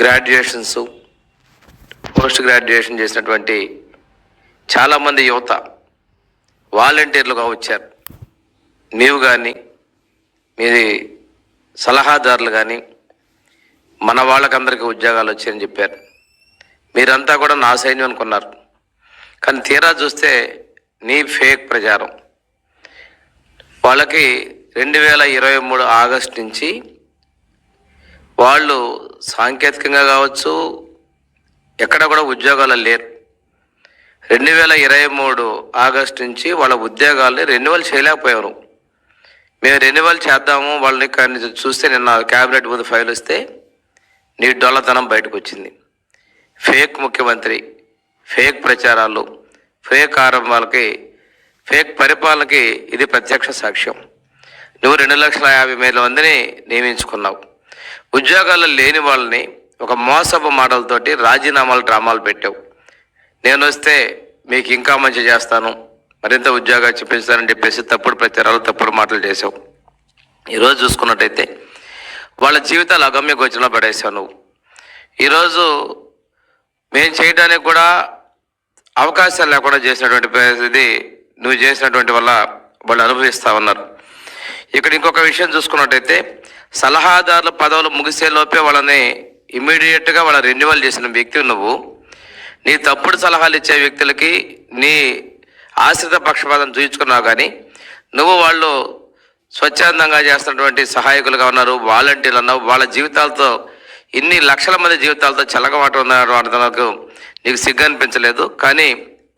Graduations post graduation చేసినటువంటి చాలామంది యువత వాలంటీర్లుగా వచ్చారు. నీవు కానీ మీది సలహాదారులు కానీ మన వాళ్ళకందరికీ ఉద్యోగాలు వచ్చాయని చెప్పారు. మీరంతా కూడా నా సైన్యం అనుకున్నారు. కానీ తీరా చూస్తే నీ ఫేక్ ప్రచారం. వాళ్ళకి రెండు వేల ఇరవై మూడు ఆగస్ట్ నుంచి వాళ్ళు సాంకేతికంగా కావచ్చు ఎక్కడ కూడా ఉద్యోగాలు లేరు. రెండు వేల ఇరవై మూడు ఆగస్ట్ నుంచి వాళ్ళ ఉద్యోగాల్ని రెన్యువల్ చేయలేకపోయారు. మేము రెన్యువల్ చేద్దాము వాళ్ళని కానీ చూస్తే నిన్న క్యాబినెట్ ముందు ఫైల్ వస్తే నీ డొల్లతనం బయటకు వచ్చింది. ఫేక్ ముఖ్యమంత్రి ఫేక్ ప్రచారాలు ఫేక్ ఆరంభాలకి ఫేక్ పరిపాలనకి ఇది ప్రత్యక్ష సాక్ష్యం. నువ్వు రెండు లక్షల యాభై వేల మందిని నియమించుకున్నావు. ఉద్యోగాలు లేని వాళ్ళని ఒక మోసపు మాటలతోటి రాజీనామాలు డ్రామాలు పెట్టావు. నేను వస్తే మీకు ఇంకా మంచి చేస్తాను. మరింత ఉద్యోగాలు చూపిస్తానని చెప్పేసి తప్పుడు ప్రచారాలు తప్పుడు మాటలు చేసావు ఈరోజు చూసుకున్నట్టయితే వాళ్ళ జీవితాలు అగమ్య గోచరంలో పడేసావు నువ్వు. ఈరోజు మేము చేయడానికి కూడా అవకాశాలు లేకుండా చేసినటువంటి ఇది నువ్వు చేసినటువంటి వల్ల వాళ్ళు అనుభవిస్తూ ఉన్నారు. ఇక్కడ ఇంకొక విషయం చూసుకున్నట్టయితే సలహాదారుల పదవులు ముగిసే లోపే వాళ్ళని ఇమీడియట్గా వాళ్ళ రెన్యువల్ చేసిన వ్యక్తి నువ్వు. నీ తప్పుడు సలహాలు ఇచ్చే వ్యక్తులకి నీ ఆశ్రిత పక్షపాతం చూయించుకున్నావు కానీ నువ్వు వాళ్ళు స్వచ్ఛందంగా చేస్తున్నటువంటి సహాయకులుగా ఉన్నారు వాలంటీర్లు అన్నావు వాళ్ళ జీవితాలతో ఇన్ని లక్షల మంది జీవితాలతో చెలగమాట ఉన్నారు నాకు నీకు సిగ్గు అనిపించలేదు కానీ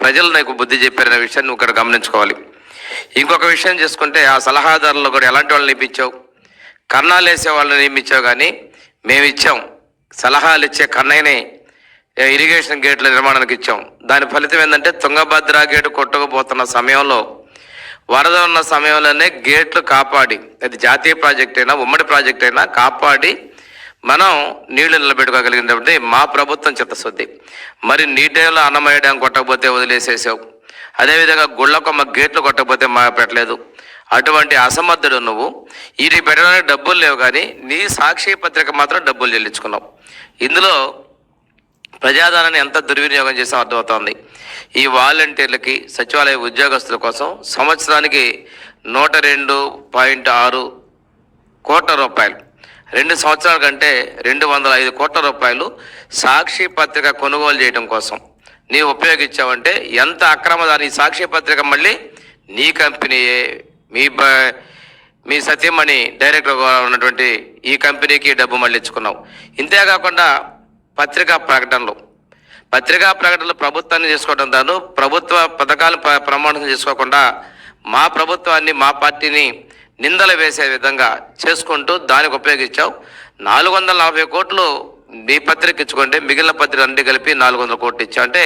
ప్రజలు నీకు బుద్ధి చెప్పారనే విషయాన్ని నువ్వు ఇక్కడ గమనించుకోవాలి. ఇంకొక విషయం చేసుకుంటే ఆ సలహాదారులు కూడా ఎలాంటి వాళ్ళని నియమించావు? కర్ణాలు వేసే వాళ్ళని నియమించావు కానీ మేము ఇచ్చాం. సలహాలు ఇచ్చే కన్నయ్యని ఇరిగేషన్ గేట్ల నిర్మాణానికి ఇచ్చాం. దాని ఫలితం ఏంటంటే తుంగభద్ర గేటు కొట్టుకుపోతున్న సమయంలో వరద ఉన్న సమయంలోనే గేట్లు కాపాడి అది జాతీయ ప్రాజెక్ట్ అయినా ఉమ్మడి ప్రాజెక్ట్ అయినా కాపాడి మనం నీళ్ళు నిలబెట్టుకోగలిగినటువంటి మా ప్రభుత్వం చిత్తశుద్ధి. మరి నీ టైంలో అన్నమయ్య డ్యాం కొట్టకపోతే వదిలేసేసావు. అదేవిధంగా గుళ్ళకొమ్మ గేట్లు కొట్టకపోతే మా పెట్టలేదు అటువంటి అసమర్థుడు నువ్వు. ఇది పెట్టడానికి డబ్బులు లేవు కానీ నీ సాక్షి పత్రిక మాత్రం డబ్బులు చెల్లించుకున్నావు. ఇందులో ప్రజాధనాన్ని ఎంత దుర్వినియోగం చేసాం అర్థమవుతోంది. ఈ వాలంటీర్లకి సచివాలయ ఉద్యోగస్తుల కోసం సంవత్సరానికి నూట రెండు పాయింట్ ఆరు కోట్ల రూపాయలు. రెండు సంవత్సరాల కంటే రెండు వందల ఐదు కోట్ల రూపాయలు సాక్షి పత్రిక కొనుగోలు చేయడం కోసం. నీవు ఉపయోగించావంటే ఎంత అక్రమ దాని సాక్షి పత్రిక మళ్ళీ నీ కంపెనీయే. మీ బ మీ సత్యమణి డైరెక్టర్గా ఉన్నటువంటి ఈ కంపెనీకి డబ్బు మళ్ళించుకున్నావు ఇంతేకాకుండా పత్రికా ప్రకటనలు. పత్రికా ప్రకటనలు ప్రభుత్వాన్ని చేసుకోవడం దాను ప్రభుత్వ పథకాలు ప్రమాణం చేసుకోకుండా మా ప్రభుత్వాన్ని మా పార్టీని నిందలు వేసే విధంగా చేసుకుంటూ దానికి ఉపయోగించావు. నాలుగు వందల నలభై కోట్లు నీ పత్రిక ఇచ్చుకుంటే మిగిలిన పత్రిక అన్ని కలిపి నాలుగు వందల కోట్లు ఇచ్చా. అంటే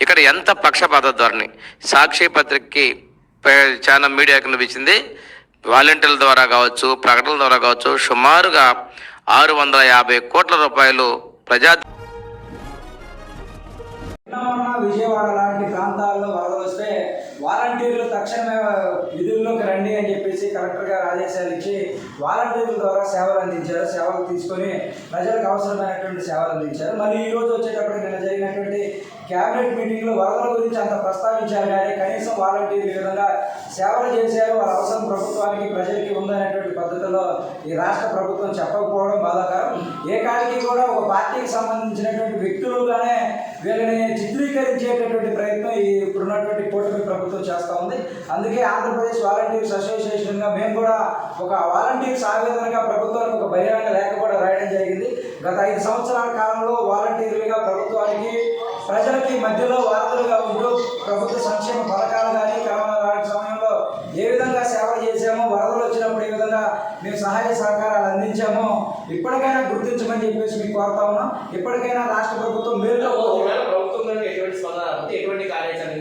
ఇక్కడ ఎంత పక్షపాత ధోరణి? సాక్షి పత్రికకి చాలా మీడియాకి నువ్వు ఇచ్చింది వాలంటీర్ల ద్వారా కావచ్చు ప్రకటనల ద్వారా కావచ్చు సుమారుగా ఆరు వందల యాభై కోట్ల రూపాయలు ప్రజా విజయవాడ లాంటి ప్రాంతాల్లో వరద వస్తే వాలంటీర్లు తక్షణమే విధుల్లోకి రండి అని చెప్పి కలెక్టర్ గారు ఆదేశాలు ఇచ్చి వాలంటీర్ల ద్వారా సేవలు అందించారు. సేవలు తీసుకొని ప్రజలకు అవసరమైనటువంటి సేవలు అందించారు. మరి ఈ రోజు వచ్చేటప్పటికి నిన్న జరిగినటువంటి క్యాబినెట్ మీటింగ్లో వరదల గురించి అంత ప్రస్తావించారు. కానీ కనీసం వాలంటీర్లు ఈ విధంగా సేవలు చేశారు. వాళ్ళ అవసరం ప్రభుత్వానికి ప్రజలకి ఉందనేటువంటి పద్ధతిలో ఈ రాష్ట్ర ప్రభుత్వం చెప్పకపోవడం బాధాకరం. ఏ కాడికి కూడా ఒక పార్టీకి సంబంధించినటువంటి వ్యక్తులుగానే వీళ్ళని చిత్రీకరించేటటువంటి ప్రయత్నం ఈ ఇప్పుడున్నటువంటి కూటమి ప్రభుత్వం చేస్తూ ఉంది. అందుకే ఆంధ్రప్రదేశ్ వాలంటీర్స్ అసోసియేషన్గా మేము కూడా ఒక వాలంటీర్స్ ఆవేదనగా ప్రభుత్వానికి ఒక బహిరంగ లేఖ కూడా రాయడం జరిగింది. గత ఐదు సంవత్సరాల కాలంలో వాలంటీర్లుగా ప్రభుత్వానికి ప్రజలకి మధ్యలో వార్తలుగా ఉంటూ ప్రభుత్వ సంక్షేమ పథకాలు కానీ కరోనా లాంటి సమయంలో ఏ విధంగా సేవలు చేశామో వరదలు వచ్చినప్పుడు ఏ విధంగా మేము సహాయ సహకారాలు అందించామో ఇప్పటికైనా గుర్తించమని చెప్పేసి మీకు కోరుతా ఉన్నాం. ఇప్పటికైనా రాష్ట్ర ప్రభుత్వం ఒకవేళ ప్రభుత్వం కనుక ఎటువంటి స్పందన ఎటువంటి కార్యాచరణ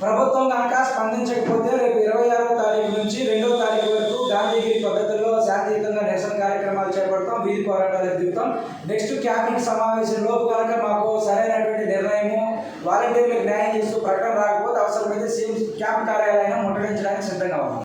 ప్రభుత్వం కనుక స్పందించకపోతే రేపు ఇరవై ఆరో తారీఖు నుంచి రెండో తారీఖు వరకు గాంధీగిరి పద్ధతిలో శాంతియుతంగా నిరసన కార్యక్రమాలు చేపడతాం. వీధి పోరాటాలు దిగుతాం నెక్స్ట్ క్యాబినెట్ సమావేశం లోపు కనుక మాకు సరైనటువంటి నిర్ణయము వాలంటీర్లకు న్యాయం చేస్తూ ప్రకటన రాకపోతే అవసరమైతే సీఎం క్యాంప్ కార్యాలయం ముట్టడించడానికి సిద్ధంగా ఉన్నాం.